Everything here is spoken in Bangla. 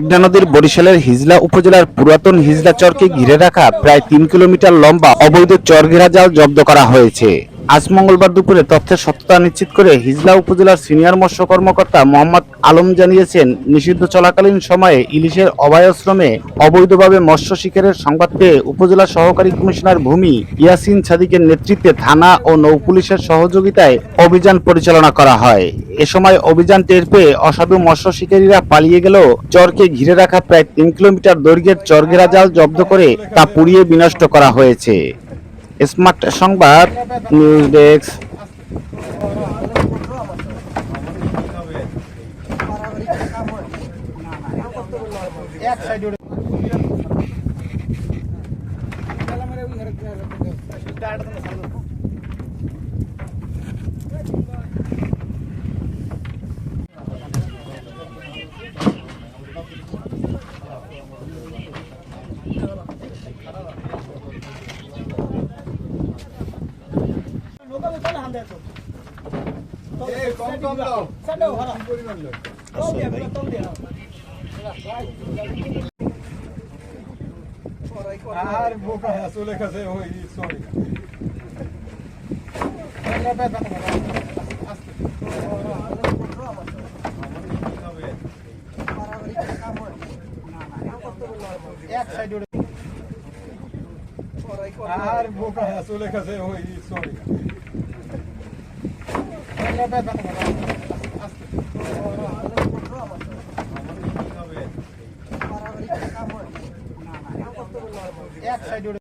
মেঘনা নদীর বরিশালের হিজলা উপজেলার পুরাতন হিজলা চরকে ঘিরে রাখা প্রায় তিন কিলোমিটার লম্বা অবৈধ চর ঘেরা জাল জব্দ করা হয়েছে। আজ মঙ্গলবার দুপুরে তথ্যের সত্যতা নিশ্চিত করে হিজলা উপজেলার সিনিয়র মৎস্য কর্মকর্তা মোহাম্মদ আলম জানিয়েছেন, নিষিদ্ধ চলাকালীন সময়ে ইলিশের অবায়শ্রমে অবৈধভাবে মৎস্য শিকারের সংবাদ পেয়ে উপজেলা সহকারী কমিশনার ভূমি ইয়াসিন সাদিকের নেতৃত্বে থানা ও নৌপুলিশের সহযোগিতায় অভিযান পরিচালনা করা হয়। এ সময় অভিযান টের পেয়ে অসাধু মৎস্য শিকারীরা পালিয়ে গেলেও চরকে ঘিরে রাখা প্রায় তিন কিলোমিটার দৈর্ঘ্যের চরঘেরা জাল জব্দ করে তা পুড়িয়ে বিনষ্ট করা হয়েছে। স্মার্ট সংবাদ news desk. আর বোকা চলে গেছে ওই সরি আর বোকা চলে গেছে ওই সরি এক সাইড